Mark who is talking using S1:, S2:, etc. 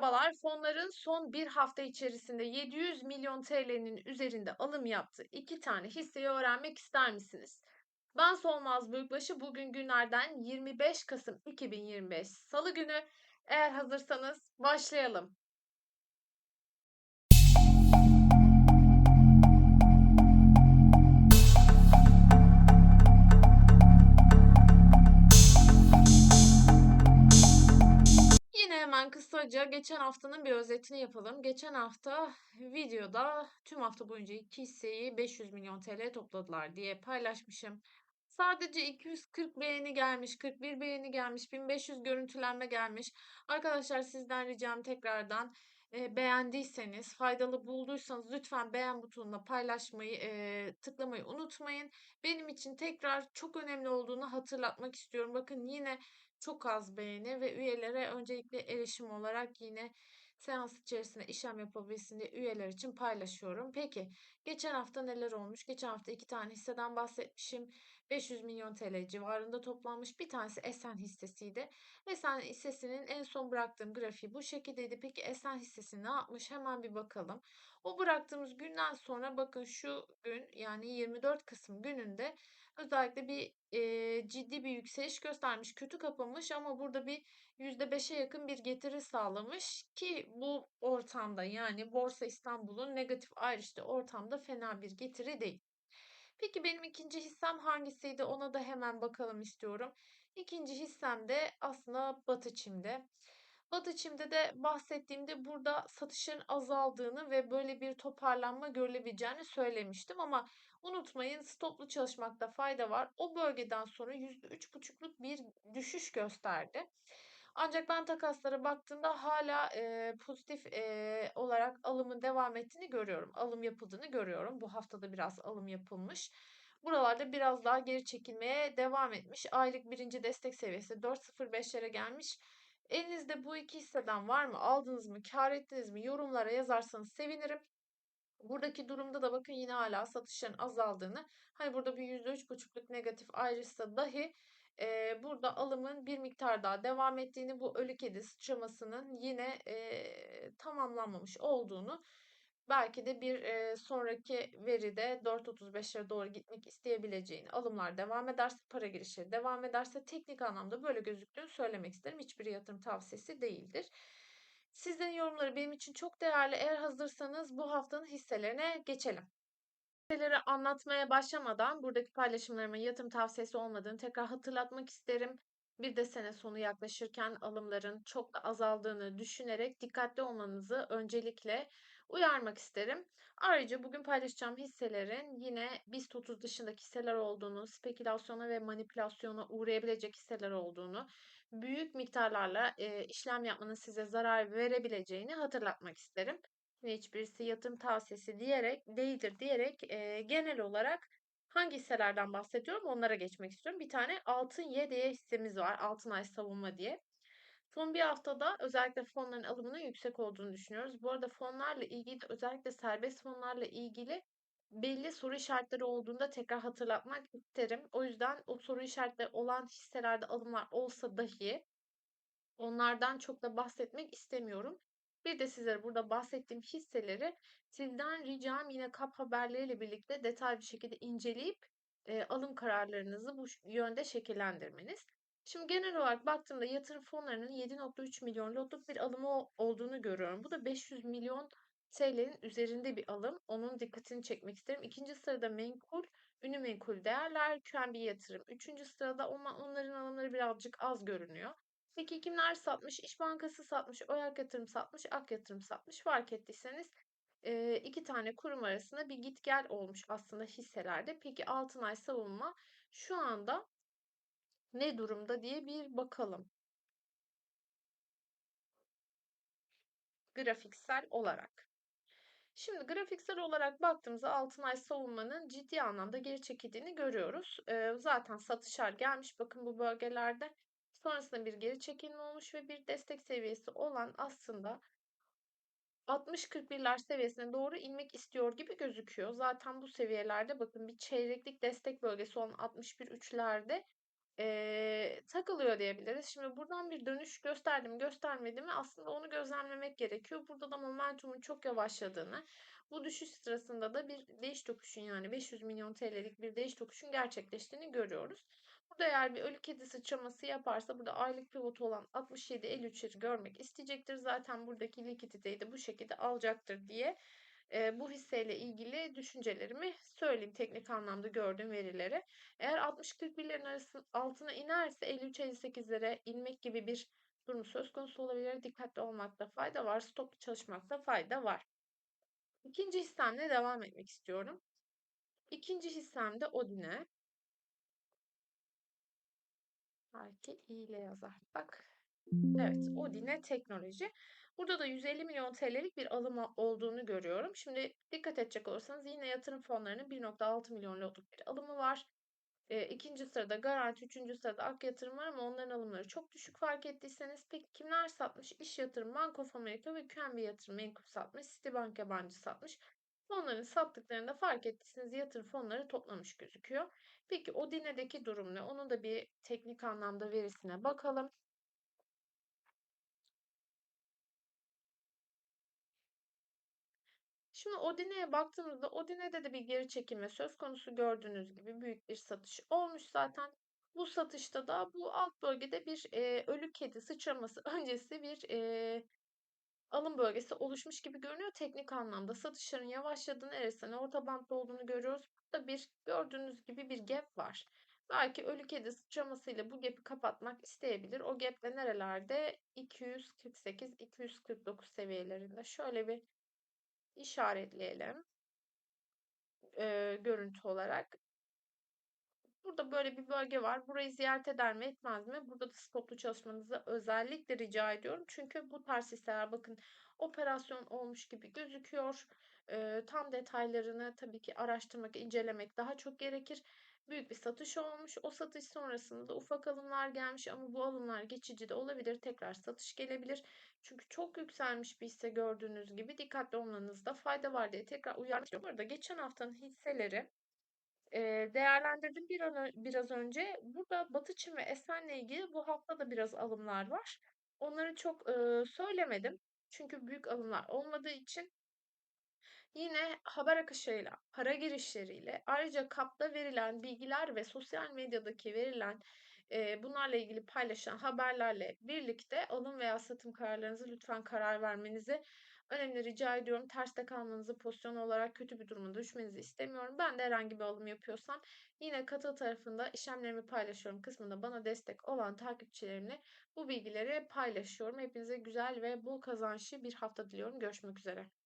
S1: Merhabalar. Fonların son bir hafta içerisinde 700 milyon TL'nin üzerinde alım yaptığı iki tane hisseyi öğrenmek ister misiniz? Ben Solmaz Büyükbaşı. Bugün günlerden 25 Kasım 2025 Salı günü. Eğer hazırsanız başlayalım. Yine hemen kısaca geçen haftanın bir özetini yapalım. Geçen hafta videoda tüm hafta boyunca iki hisseyi 500 milyon TL topladılar diye paylaşmışım. Sadece 240 beğeni gelmiş, 41 beğeni gelmiş, 1500 görüntülenme gelmiş. Arkadaşlar sizden ricam tekrardan e, beğendiyseniz, faydalı bulduysanız lütfen beğen butonuna paylaşmayı, e, tıklamayı unutmayın. Benim için tekrar çok önemli olduğunu hatırlatmak istiyorum. Bakın yine çok az beğeni ve üyelere öncelikle erişim olarak yine seans içerisinde işlem yapabilsin diye üyeler için paylaşıyorum. Peki geçen hafta neler olmuş? Geçen hafta iki tane hisseden bahsetmişim. 500 milyon TL civarında toplanmış. Bir tanesi Esen hissesiydi. Esen hissesinin en son bıraktığım grafiği bu şekildeydi. Peki Esen hissesi ne yapmış? Hemen bir bakalım. O bıraktığımız günden sonra bakın şu gün yani 24 Kasım gününde özellikle bir e, ciddi bir yükseliş göstermiş. Kötü kapamış ama burada bir %5'e yakın bir getiri sağlamış ki bu ortamda yani Borsa İstanbul'un negatif ayrıştığı ortamda fena bir getiri değil. Peki benim ikinci hissem hangisiydi? Ona da hemen bakalım istiyorum. İkinci hissem de aslında Batı Çim'de. Batı Çim'de de bahsettiğimde burada satışın azaldığını ve böyle bir toparlanma görülebileceğini söylemiştim ama unutmayın stoplu çalışmakta fayda var. O bölgeden sonra %3,5'luk bir düşüş gösterdi. Ancak ben takaslara baktığımda hala e, pozitif e, olarak alımın devam ettiğini görüyorum. Alım yapıldığını görüyorum. Bu haftada biraz alım yapılmış. Buralarda biraz daha geri çekilmeye devam etmiş. Aylık birinci destek seviyesi 4.05'lere gelmiş. Elinizde bu iki hisseden var mı? Aldınız mı? Kar ettiniz mi? Yorumlara yazarsanız sevinirim. Buradaki durumda da bakın yine hala satışların azaldığını. Hani burada bir %3,5'luk negatif ayrışsa dahi e, burada alımın bir miktar daha devam ettiğini, bu ölü kedi sıçramasının yine e, tamamlanmamış olduğunu belki de bir e, sonraki veride 4.35'lere doğru gitmek isteyebileceğini, alımlar devam ederse, para girişleri devam ederse teknik anlamda böyle gözüktüğünü söylemek isterim. Hiçbir yatırım tavsiyesi değildir. Sizlerin yorumları benim için çok değerli. Eğer hazırsanız bu haftanın hisselerine geçelim. Hisseleri anlatmaya başlamadan buradaki paylaşımlarımın yatırım tavsiyesi olmadığını tekrar hatırlatmak isterim. Bir de sene sonu yaklaşırken alımların çok azaldığını düşünerek dikkatli olmanızı öncelikle uyarmak isterim. Ayrıca bugün paylaşacağım hisselerin yine BIST 30 dışındaki hisseler olduğunu, spekülasyona ve manipülasyona uğrayabilecek hisseler olduğunu, büyük miktarlarla e, işlem yapmanın size zarar verebileceğini hatırlatmak isterim. Hiçbirisi yatırım tavsiyesi diyerek değildir diyerek e, genel olarak hangi hisselerden bahsediyorum onlara geçmek istiyorum. Bir tane Altın Y diye hissemiz var. Altın Ay Savunma diye. Son bir haftada özellikle fonların alımının yüksek olduğunu düşünüyoruz. Bu arada fonlarla ilgili özellikle serbest fonlarla ilgili belli soru işaretleri olduğunda tekrar hatırlatmak isterim. O yüzden o soru işaretleri olan hisselerde alımlar olsa dahi onlardan çok da bahsetmek istemiyorum. Bir de sizlere burada bahsettiğim hisseleri sizden ricam yine kap haberleriyle birlikte detaylı bir şekilde inceleyip e, alım kararlarınızı bu yönde şekillendirmeniz. Şimdi genel olarak baktığımda yatırım fonlarının 7.3 milyon lotluk bir alımı olduğunu görüyorum. Bu da 500 milyon TL'nin üzerinde bir alım. Onun dikkatini çekmek isterim. İkinci sırada menkul, ünlü menkul değerler, QNB yatırım. Üçüncü sırada onların alımları birazcık az görünüyor. Peki kimler satmış? İş Bankası satmış, Oyak Yatırım satmış, Ak Yatırım satmış. Fark ettiyseniz iki tane kurum arasında bir git gel olmuş aslında hisselerde. Peki Altınay Savunma şu anda ne durumda diye bir bakalım. Grafiksel olarak. Şimdi grafiksel olarak baktığımızda Altınay savunmanın ciddi anlamda geri çekildiğini görüyoruz. Ee, zaten satışlar gelmiş bakın bu bölgelerde. Sonrasında bir geri çekilme olmuş ve bir destek seviyesi olan aslında 60-41'ler seviyesine doğru inmek istiyor gibi gözüküyor. Zaten bu seviyelerde bakın bir çeyreklik destek bölgesi olan 61-3'lerde eee, takılıyor diyebiliriz. Şimdi buradan bir dönüş gösterdi mi göstermedi mi aslında onu gözlemlemek gerekiyor. Burada da momentumun çok yavaşladığını, bu düşüş sırasında da bir değiş tokuşun yani 500 milyon TL'lik bir değiş tokuşun gerçekleştiğini görüyoruz. Burada eğer bir ölü kedi sıçraması yaparsa burada aylık pivotu olan 67.53'leri görmek isteyecektir. Zaten buradaki likiditeyi de bu şekilde alacaktır diye eee, bu hisseyle ilgili düşüncelerimi söyleyeyim teknik anlamda gördüğüm verileri. Eğer 60-41'lerin arası altına inerse 53-58'lere inmek gibi bir durum söz konusu olabilir. Dikkatli olmakta fayda var. Stoplu çalışmakta fayda var. İkinci hissemle devam etmek istiyorum. İkinci hissem de Odine. Belki i ile yazar. Bak. Evet, Odine Teknoloji. Burada da 150 milyon TL'lik bir alım olduğunu görüyorum. Şimdi dikkat edecek olursanız yine yatırım fonlarının 1.6 milyon lotluk bir alımı var. E, ikinci sırada Garanti, üçüncü sırada Ak Yatırım var ama onların alımları çok düşük fark ettiyseniz. Peki kimler satmış? İş Yatırım, Bank of America ve QNB Yatırım Menkul satmış. Citibank yabancı satmış. Onların sattıklarında fark ettiyseniz yatırım fonları toplamış gözüküyor. Peki Odine'deki durum ne? Onun da bir teknik anlamda verisine bakalım. Şimdi Odine'ye baktığımızda Odine'de de bir geri çekilme söz konusu gördüğünüz gibi büyük bir satış olmuş zaten. Bu satışta da bu alt bölgede bir e, ölü kedi sıçraması öncesi bir e, alım bölgesi oluşmuş gibi görünüyor. Teknik anlamda satışların yavaşladığını, RSI'nin orta bantta olduğunu görüyoruz. Burada bir gördüğünüz gibi bir gap var. Belki ölü kedi sıçramasıyla bu gap'i kapatmak isteyebilir. O gap de nerelerde? 248-249 seviyelerinde. Şöyle bir işaretleyelim. Eee, görüntü olarak. Burada böyle bir bölge var. Burayı ziyaret eder mi etmez mi? Burada da stoplu çalışmanızı özellikle rica ediyorum. Çünkü bu tarz hisseler bakın operasyon olmuş gibi gözüküyor. Eee, tam detaylarını tabii ki araştırmak, incelemek daha çok gerekir. Büyük bir satış olmuş. O satış sonrasında da ufak alımlar gelmiş ama bu alımlar geçici de olabilir. Tekrar satış gelebilir. Çünkü çok yükselmiş bir hisse gördüğünüz gibi dikkatli olmanızda fayda var diye tekrar istiyorum. Bu arada geçen haftanın hisseleri Değerlendirdim bir an biraz önce. Burada Batı Çin ve Esen'le ilgili bu hafta da biraz alımlar var. Onları çok, ııı, söylemedim. Çünkü büyük alımlar olmadığı için Yine haber akışıyla, para girişleriyle, ayrıca KAP'ta verilen bilgiler ve sosyal medyadaki verilen, eee, bunlarla ilgili paylaşılan haberlerle birlikte alım veya satım kararlarınızı lütfen karar vermenizi önemli rica ediyorum. Terste kalmanızı, pozisyon olarak kötü bir duruma düşmenizi istemiyorum. Ben de herhangi bir alım yapıyorsam yine katıl tarafında işlemlerimi paylaşıyorum kısmında bana destek olan takipçilerimle bu bilgileri paylaşıyorum. Hepinize güzel ve bol kazançlı bir hafta diliyorum. Görüşmek üzere.